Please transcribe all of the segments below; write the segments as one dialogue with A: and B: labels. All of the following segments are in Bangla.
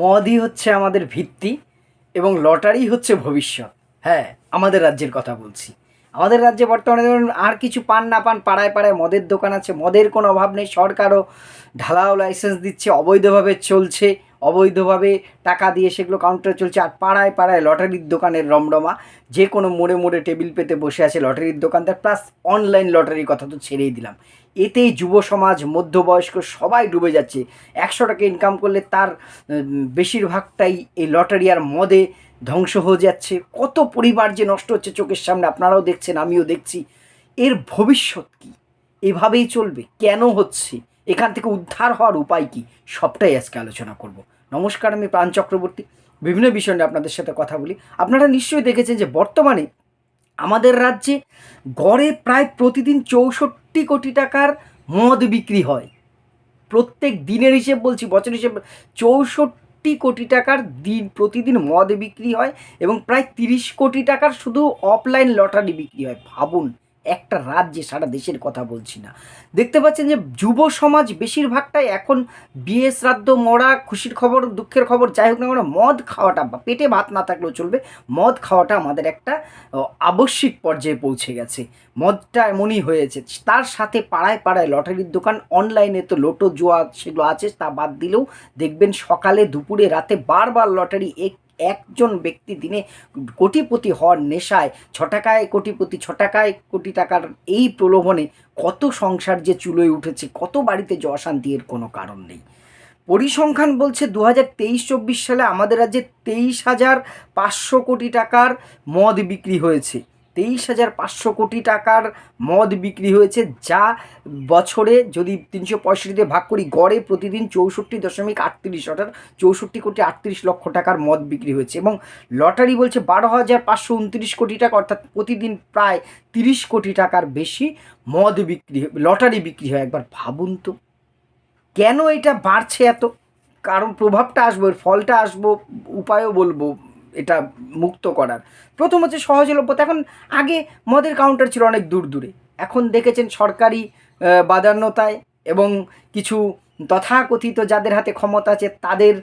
A: মদই হচ্ছে আমাদের ভিত্তি এবং লটারি হচ্ছে ভবিষ্যৎ। হ্যাঁ আমাদের রাজ্যের কথা বলছি। আমাদের রাজ্যে বর্তমানে ধরুন আর কিছু পান না পান, পাড়ায় পাড়ায় মদের দোকান আছে, মদের কোনো অভাব নেই, সরকারও ঢালাও লাইসেন্স দিচ্ছে, অবৈধভাবে চলছে অবৈধভাবে টাকা দিয়ে সেগুলো কাউন্টারে চলছে। আর পাড়ায় পাড়ায় লটারির দোকানের রমরমা, যে কোনো মোড়ে মোড়ে টেবিল পেতে বসে আছে লটারির দোকানদার প্লাস অনলাইন লটারির কথা তো ছেড়েই দিলাম। এতেই যুব সমাজ, মধ্যবয়স্ক সবাই ডুবে যাচ্ছে। একশো টাকা ইনকাম করলে তার বেশিরভাগটাই এই লটারি আর মদে ধ্বংস হয়ে যাচ্ছে। কত পরিবার যে নষ্ট হচ্ছে চোখের সামনে, আপনারাও দেখছেন, আমিও দেখছি। এর ভবিষ্যৎ কী? এভাবেই চলবে? কেন হচ্ছে? এখান থেকে উদ্ধার হওয়ার উপায় কী? সবটাই আজকে আলোচনা করব। নমস্কার, আমি প্রাণ চক্রবর্তী। বিভিন্ন বিষয় নিয়ে আপনাদের সাথে কথা বলি। আপনারা নিশ্চয়ই দেখেছেন যে বর্তমানে আমাদের রাজ্যে গড়ে প্রায় প্রতিদিন চৌষট্টি কোটি টাকার মদ বিক্রি হয়। প্রত্যেক দিনের হিসেব বলছি বছর হিসেব, চৌষট্টি কোটি টাকার দিন প্রতিদিন মদ বিক্রি হয় এবং প্রায় তিরিশ কোটি টাকার শুধু অফলাইন লটারি বিক্রি হয়। ভাবুন একটা রাজ্যে সারা দেশের কথা বলছি না। দেখতে পাচ্ছেন যে যুব সমাজ বেশিরভাগটাই এখন বিয়ে শ্রাদ্ধ মরা, খুশির খবর, দুঃখের খবর, যাই হোক না কেন, মদ খাওয়াটা পেটে ভাত না থাকলেও চলবে। মদ খাওয়াটা আমাদের একটা আবশ্যিক পর্যায়ে পৌঁছে গেছে। মদটা এমনই হয়েছে। তার সাথে পাড়ায় পাড়ায় লটারির দোকান, অনলাইনে তো লোটো জোয়া সেগুলো আছে, তা বাদ দিলেও দেখবেন সকালে, দুপুরে, রাতে বারবার লটারি এক একজন ব্যক্তি দিনে কোটিপতি হওয়ার নেশায় ছ টাকায় কোটিপতি ছ টাকায় কোটি টাকার এই প্রলোভনে কত সংসার যে চুলোয় উঠেছে, কত বাড়িতে যে অশান্তি এর কোনো কারণ নেই। পরিসংখ্যান বলছে দু হাজার তেইশ চব্বিশ সালে আমাদের রাজ্যে তেইশ হাজার পাঁচশো কোটি টাকার মদ বিক্রি হয়েছে। তেইশ হাজার পাঁচশো কোটি টাকার মদ বিক্রি হয়েছে, যা বছরে যদি তিনশো পঁয়ষট্টিতে ভাগ করি, গড়ে প্রতিদিন চৌষট্টি দশমিক আটত্রিশ, অর্থাৎ চৌষট্টি কোটি আটত্রিশ লক্ষ টাকার মদ বিক্রি হয়েছে। এবং লটারি বলছে বারো হাজার পাঁচশো উনত্রিশ কোটি টাকা, অর্থাৎ প্রতিদিন প্রায় তিরিশ কোটি টাকার বেশি মদ বিক্রি লটারি বিক্রি হয়। একবার ভাবুন তো, কেন এটা বাড়ছে এত? কারণ প্রভাবটা আসব, এর ফলটা আসব, উপায়ও বলব। এটা মুক্ত করার। প্রথম হচ্ছে সহজলভ্যতা। এখন আগে মদের কাউন্টার ছিল অনেক দূর দূরে। এখন দেখেছেন সরকারি বাদান্যতায় এবং কিছু তথাকথিত যাদের হাতে ক্ষমতা আছে তাদের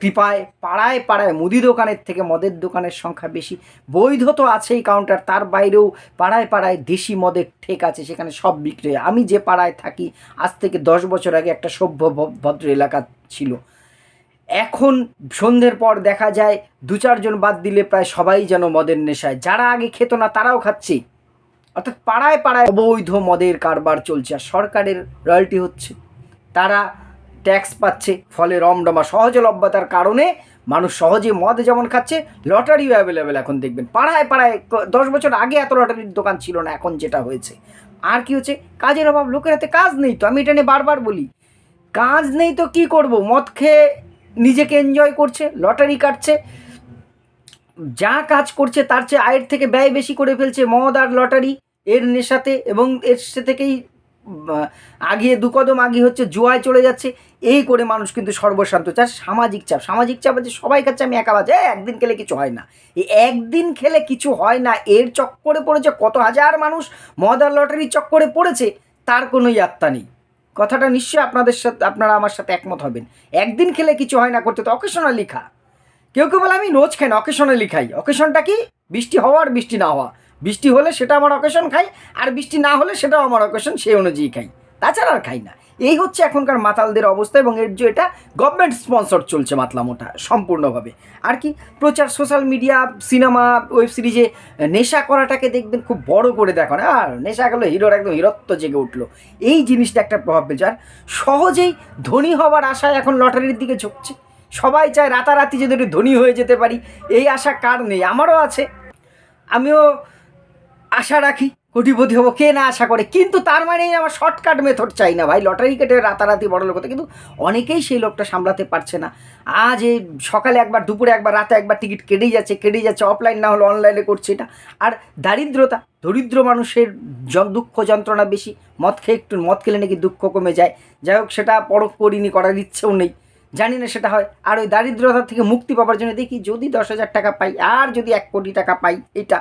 A: কৃপায় পাড়ায় পাড়ায় মুদি দোকানের থেকে মদের দোকানের সংখ্যা বেশি। বৈধ তো আছেই কাউন্টার তার বাইরেও পাড়ায় পাড়ায় দেশি মদের ঠেক আছে, সেখানে সব বিক্রি হয় আমি যে পাড়ায় থাকি, আজ থেকে দশ বছর আগে একটা সভ্য ভদ্র এলাকা ছিল। এখন সন্ধ্যের পর দেখা যায় দু চারজন বাদ দিলে প্রায় সবাই যেন মদের নেশায়। যারা আগে খেত না, তারাও খাচ্ছে। অর্থাৎ পাড়ায় পাড়ায় অবৈধ মদের কারবার চলছে আর সরকারের রয়্যালটি হচ্ছে, তারা ট্যাক্স পাচ্ছে, ফলে রমডমা সহজলভ্যতার কারণে মানুষ সহজে মদ যেমন খাচ্ছে, লটারিও অ্যাভেলেবেল এখন দেখবেন। পাড়ায় পাড়ায় দশ বছর আগে এত লটারির দোকান ছিল না, এখন যেটা হয়েছে। আর কি হচ্ছে? কাজের অভাব, লোকের হাতে কাজ নেই তো, আমি এটা নিয়ে বারবার বলি। কাজ নেই তো কি করব? মদ খেয়ে নিজেকে এনজয় করছে লটারি কাটছে, যা কাজ করছে তার চেয়ে আয়ের থেকে ব্যয় বেশি করে ফেলছে মদ আর লটারি এর নেশাতে এবং এর সে থেকেই আগিয়ে দু কদম আগিয়ে হচ্ছে জুয়ায় চলে যাচ্ছে, এই করে মানুষ কিন্তু সর্বশান্ত। চার সামাজিক চাপ সামাজিক চাপ আছে, সবাই কাছে আমি একা বাজে একদিন খেলে কিছু হয় না। এই একদিন খেলে কিছু হয় না, এর চক্করে পড়েছে কত হাজার মানুষ মদ আর লটারির চক্করে পড়েছে, তার কোনো ইয়াত্তা নেই। কথাটা নিশ্চয়ই আপনাদের সাথে আপনারা আমার সাথে একমত হবেন। একদিন খেলে কিছু হয় না করতে তো অকেশনাল লিখা। কেউ কেউ বলে, আমি রোজ খাই না অকেশনালি খাই। অকেশনটা কি? বৃষ্টি হওয়া আর বৃষ্টি না হওয়া। বৃষ্টি হলে সেটা আমার অকেশন খাই, আর বৃষ্টি না হলে সেটাও আমার অকেশন সেই অনুযায়ী খাই। তাছাড়া আর খাই না। এই হচ্ছে এখনকার মাতালদের অবস্থা এবং এর যে এটা গভর্নমেন্ট স্পন্সর চলছে মাতলামোটা সম্পূর্ণভাবে। আর কি, প্রচার সোশ্যাল মিডিয়া সিনেমা ওয়েব সিরিজে নেশা করাটাকে দেখবেন খুব বড় করে দেখানো। আর নেশা গেলো হিরোর একদম হিরত্ব জেগে উঠল। এই জিনিসটা একটা প্রভাব ফেলছে। আর সহজেই ধনী হওয়ার আশায় এখন লটারির দিকে ঝুঁকছে। সবাই চায় রাতারাতি যদি একটু ধনী হয়ে যেতে পারি। এই আশা কার নেই? আমারও আছে। আমিও আশা রাখি। কোটিপতি হব, কে না আশা করে? কিন্তু তার মানে আমার শর্টকাট মেথড চাই না ভাই। লটারি কেটে রাতারাতি বড় লোক কিন্তু অনেকেই সেই লোকটা সামলাতে পারছে না। আজ এই সকালে একবার, দুপুরে একবার, রাতে একবার টিকিট কেটেই যাচ্ছে কেটেই যাচ্ছে। অফলাইন না হলে অনলাইনে করছে এটা। আর দারিদ্রতা, দরিদ্র মানুষের দুঃখ যন্ত্রণা বেশি। মদ খেয়ে একটু মদ খেলে নাকি দুঃখ কমে যায়। যাই হোক, সেটা পরখ করিনি, করার ইচ্ছেও নেই। জানি না সেটা হয়। আর ওই দারিদ্রতা থেকে মুক্তি পাওয়ার জন্য দেখি যদি দশ হাজার টাকা পাই, আর যদি এক কোটি টাকা পাই এটা।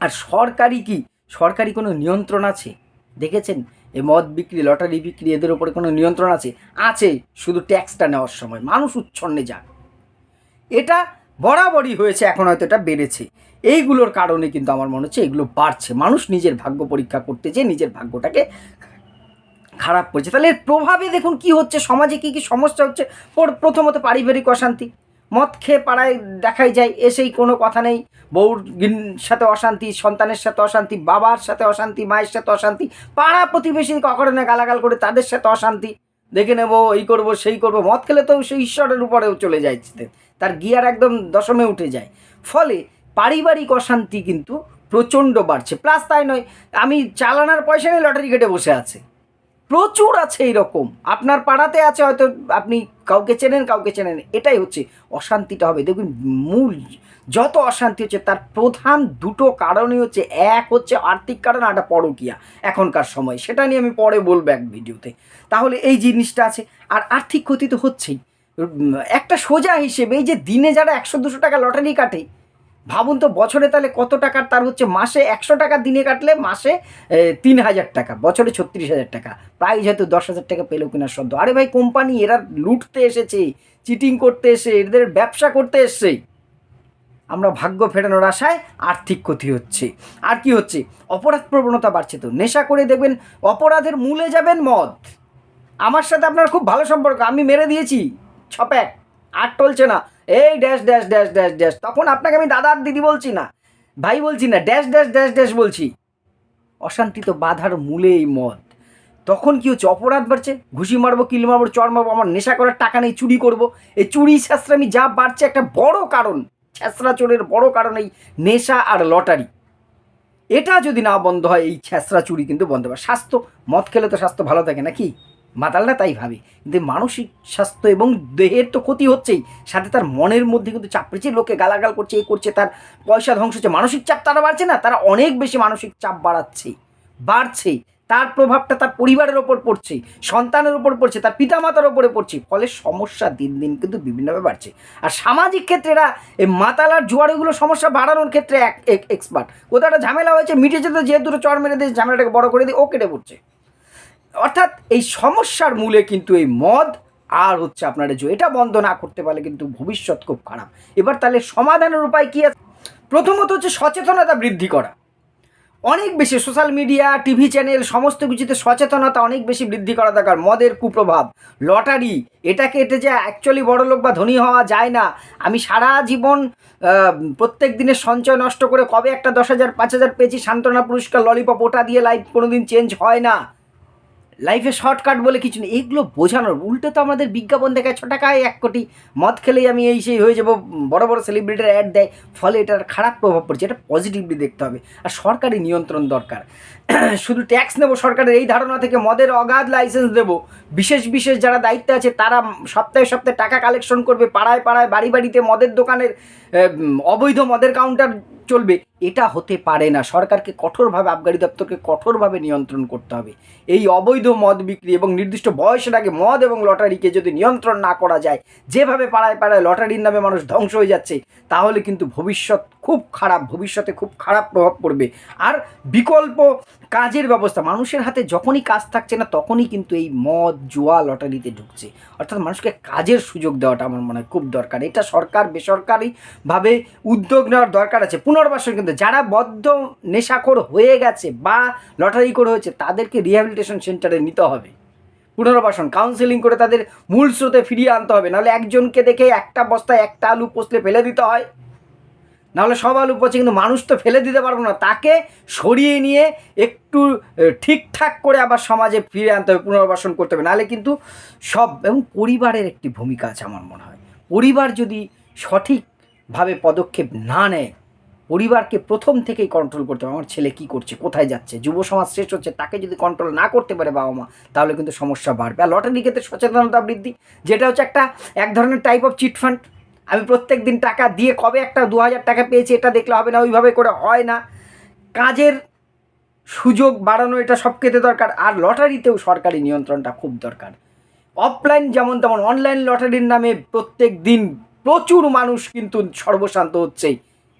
A: আর সরকারি কি? সরকারি কোনো নিয়ন্ত্রণ আছে? দেখেছেন? এই মদ বিক্রি, লটারি বিক্রি, এদের উপরে কোনো নিয়ন্ত্রণ আছে? আছে, শুধু ট্যাক্সটা নেওয়ার সময়। মানুষ উচ্ছন্নে যাক। এটা বরাবরই হয়েছে, এখন হয়তো এটা বেড়েছে। এইগুলোর কারণে কিন্তু আমার মনে হচ্ছে এগুলো বাড়ছে। মানুষ নিজের ভাগ্য পরীক্ষা করতে চেয়ে নিজের ভাগ্যটাকে খারাপ করছে। তাহলে এর প্রভাবে দেখুন কি হচ্ছে? সমাজে কি কি সমস্যা হচ্ছে? প্রথমত পারিবারিক অশান্তি। মদ খেয়ে পাড়ায় দেখাই যায়, এসেই কোনো কথা নেই। বউর সাথে অশান্তি, সন্তানের সাথে অশান্তি, বাবার সাথে অশান্তি, মায়ের সাথে অশান্তি, পাড়া প্রতিবেশী কখনো গালাগাল করে তাদের সাথে অশান্তি। দেখে নেব, এই করব, সেই করব। মদ খেলে তো সেই ঈশ্বরের উপরেও চলে যায় তার গিয়ার একদম দশমে উঠে যায়। ফলে পারিবারিক অশান্তি কিন্তু প্রচণ্ড বাড়ছে। প্লাস তাই নয়, আমি চালানোর পয়সা নিয়ে লটারি কেটে বসে আছে। প্রচুর আছে এইরকম। আপনার পাড়াতে আছে হয়তো আপনি কাউকে চেনেন কাউকে চেনেন এটাই হচ্ছে, অশান্তিটা হবে। দেখুন, মূল যত অশান্তি হচ্ছে, তার প্রধান দুটো কারণই হচ্ছে, এক হচ্ছে আর্থিক কারণ আর একটা পরকীয়া, এখনকার সময়। সেটা নিয়ে আমি পরে বলব এক ভিডিওতে। তাহলে এই জিনিসটা আছে। আর আর্থিক ক্ষতি তো হচ্ছেই। একটা সোজা হিসেবে এই যে দিনে যারা একশো, দুশো টাকা লটারি কাটে ভাবুন তো, বছরে তাহলে কত টাকার? তার হচ্ছে মাসে একশো টাকা দিনে কাটলে মাসে তিন হাজার টাকা, বছরে ছত্রিশ হাজার টাকা। প্রাইজ হয়তো দশ হাজার টাকা পেল কিনা সদ্য। আরে ভাই কোম্পানি এরা লুটতে এসেছে চিটিং করতে এসে এদের ব্যবসা করতে এসছে। আমরা ভাগ্য ফেরানোর আশায় আর্থিক ক্ষতি হচ্ছে। আর কি হচ্ছে? অপরাধ প্রবণতা বাড়ছে তো। নেশা করে দেখবেন, অপরাধের মূলে যাবেন মদ। আমার সাথে আপনার খুব ভালো সম্পর্ক, আমি মেরে দিয়েছি ছপ্যাক আর টলছে না। এই dash dash dash dash dash. তখন আপনাকে আমি দাদা আর দিদি বলছি না, ভাই বলছি না, ড্যাশ ড্যাশ ড্যাশ ড্যাশ বলছি। অশান্তি তো বাধার মূলে এই মদ। তখন কি হচ্ছে, অপরাধ বাড়ছে? ঘুষি মারবো, কিল মারবো, চর মারবো, আমার নেশা করার টাকা নেই, চুরি করব। এই চুরি ছাত্রামি যা বাড়ছে, একটা বড় কারণ ছ্যাঁচড়া চোরের বড় কারণ এই নেশা আর লটারি। এটা যদি না বন্ধ হয়, এই ছ্যাঁচড়া চুরি কিন্তু বন্ধ হবে। স্বাস্থ্য, মদ খেলে তো স্বাস্থ্য ভালো থাকে নাকি? মাতালরা তাই ভাবে। কিন্তু মানসিক স্বাস্থ্য এবং দেহের তো ক্ষতি হচ্ছেই। সাথে তার মনের মধ্যে কিন্তু চাপ পেয়েছে লোকে গালাগাল করছে, এ করছে, তার পয়সা ধ্বংস হচ্ছে। মানসিক চাপ তারা বাড়ছে না, তারা অনেক বেশি মানসিক চাপ বাড়াচ্ছে, বাড়ছে। তার প্রভাবটা তার পরিবারের ওপর পড়ছে, সন্তানের ওপর পড়ছে, তার পিতামাতার ওপরে পড়ছে। ফলে সমস্যা দিন দিন কিন্তু বিভিন্নভাবে বাড়ছে। আর সামাজিক ক্ষেত্রে এরা এই মাতালার জোয়ারেগুলো সমস্যা বাড়ানোর ক্ষেত্রে এক এক্সপার্ট কোথাও একটা ঝামেলা হয়েছে মিটে যেতে যে দুটো চর মেরে দিয়ে ঝামেলাটাকে বড় করে দিয়ে ও কেটে পড়ছে। অর্থাৎ এই সমস্যার মূলে কিন্তু এই মদ আর হচ্ছে আপনার যে এটা বন্ধ না করতে পারলে কিন্তু ভবিষ্যৎ খুব খারাপ। এবার তাহলে সমাধানের উপায় কী আছে? প্রথমত হচ্ছে সচেতনতা বৃদ্ধি করা। অনেক বেশি সোশ্যাল মিডিয়া টিভি চ্যানেল সমস্ত কিছুতে সচেতনতা অনেক বেশি বৃদ্ধি করা দরকার। মদের কুপ্রভাব লটারি এটাকে এতে যে অ্যাকচুয়ালি বড় লোক বা ধনী হওয়া যায় না। আমি সারা জীবন প্রত্যেক দিনের সঞ্চয় নষ্ট করে কবে একটা দশ হাজার, পাঁচ হাজার পেয়েছি, সান্ত্বনা পুরস্কার ললিপপ ওটা দিয়ে লাইফ কোনোদিন চেঞ্জ হয় না। লাইফে শর্টকাট বলে কিছু নেই। এগুলো বোঝানোর। উল্টে তো আমাদের বিজ্ঞাপন দেখায় ছ টাকায় এক কোটি মদ খেলেই আমি এই সেই হয়ে যাব, বড় বড় সেলিব্রিটির অ্যাড দেয়। ফলে এটার খারাপ প্রভাব পড়ছে। এটা পজিটিভলি দেখতে হবে। আর সরকারি নিয়ন্ত্রণ দরকার। শুধু ট্যাক্স নেব সরকারের এই ধারণা থেকে, মদের অগাধ লাইসেন্স দেবো। বিশেষ বিশেষ যারা দায়িত্বে আছে, তারা সপ্তাহে সপ্তাহে টাকা কালেকশন করবে। পাড়ায় পাড়ায় বাড়ি বাড়িতে মদের দোকানের অবৈধ মদের কাউন্টার চলবে, এটা হতে পারে না। সরকারকে কঠোরভাবে, আবগারি দপ্তরকে কঠোরভাবে নিয়ন্ত্রণ করতে হবে। এই অবৈধ মদ বিক্রি এবং নির্দিষ্ট বয়সের আগে মদ এবং লটারিকে যদি নিয়ন্ত্রণ না করা যায়, যেভাবে পাড়ায় পাড়ায় লটারির নামে মানুষ ধ্বংস হয়ে যাচ্ছে, তাহলে কিন্তু ভবিষ্যৎ খুব খারাপ, ভবিষ্যতে খুব খারাপ প্রভাব পড়বে। আর বিকল্প কাজের ব্যবস্থা, মানুষের হাতে যখনই কাজ থাকছে না, তখনই কিন্তু এই মদ, জুয়া লটারিতে ঢুকছে। অর্থাৎ মানুষকে কাজের সুযোগ দেওয়াটা আমার মনে হয় খুব দরকার। এটা সরকার, বেসরকারিভাবে উদ্যোগ নেওয়ার দরকার আছে। পুনর্বাসন কিন্তু যারা বদ্ধ, নেশাখোর হয়ে গেছে বা লটারি করে হয়েছে, তাদেরকে রিহ্যাবিলিটেশন সেন্টারে নিতে হবে। পুনর্বাসন কাউন্সেলিং করে তাদের মূল স্রোতে ফিরিয়ে আনতে হবে। নাহলে একজনকে দেখে একটা বস্তায় একটা আলু পোষলে ফেলে দিতে হয়। নাহলে সব আলু পচে, কিন্তু মানুষ তো ফেলে দিতে পারব না। তাকে সরিয়ে নিয়ে একটু ঠিকঠাক করে আবার সমাজে ফিরে আনতে হবে, পুনর্বাসন করতে হবে। নাহলে কিন্তু সব, এবং পরিবারের একটি ভূমিকা আছে আমার মনে হয়। পরিবার যদি সঠিকভাবে পদক্ষেপ না নেয়, পরিবারকে প্রথম থেকেই কন্ট্রোল করতে হবে। আমার ছেলে কী করছে, কোথায় যাচ্ছে? যুব সমাজ শেষ হচ্ছে, তাকে যদি কন্ট্রোল না করতে পারে বাবা মা, তাহলে কিন্তু সমস্যা বাড়বে। আর লটারি ক্ষেত্রে সচেতনতা বৃদ্ধি, যেটা হচ্ছে একটা, এক ধরনের টাইপ অফ চিট ফান্ড আমি প্রত্যেক দিন টাকা দিয়ে কবে একটা দু হাজার টাকা পেয়েছি এটা দেখলে হবে না, ওইভাবে করে হয় না। কাজের সুযোগ বাড়ানো এটা সব ক্ষেত্রে দরকার, আর লটারিতেও সরকারি নিয়ন্ত্রণটা খুব দরকার। অফলাইন যেমন তেমন অনলাইন লটারির নামে প্রত্যেক দিন প্রচুর মানুষ কিন্তু সর্বশান্ত হচ্ছে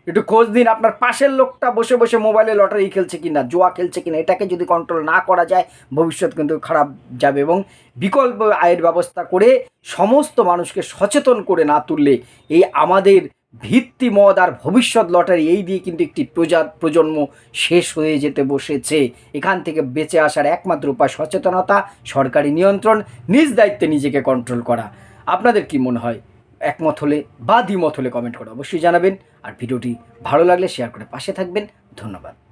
A: একটু খোঁজ দিন, আপনার পাশের লোকটা বসে বসে মোবাইলে লটারি খেলছে কিনা, জোয়া খেলছে কিনা, এটাকে যদি কন্ট্রোল না করা যায়, ভবিষ্যৎ কিন্তু খারাপ যাবে এবং বিকল্প আয়ের ব্যবস্থা করে সমস্ত মানুষকে সচেতন করে না তুললে এই আমাদের ভিত্তি মদ আর ভবিষ্যৎ লটারি এই দিয়ে কিন্তু একটি প্রজা প্রজন্ম শেষ হয়ে যেতে বসেছে। এখান থেকে বেঁচে আসার একমাত্র উপায় সচেতনতা, সরকারি নিয়ন্ত্রণ, নিজ দায়িত্বে নিজেকে কন্ট্রোল করা। আপনাদের কি মনে হয়? একমত হলে বা দ্বিমত হলে কমেন্ট করে অবশ্যই জানাবেন। আর ভিডিওটি ভালো লাগলে শেয়ার করে পাশে থাকবেন। ধন্যবাদ।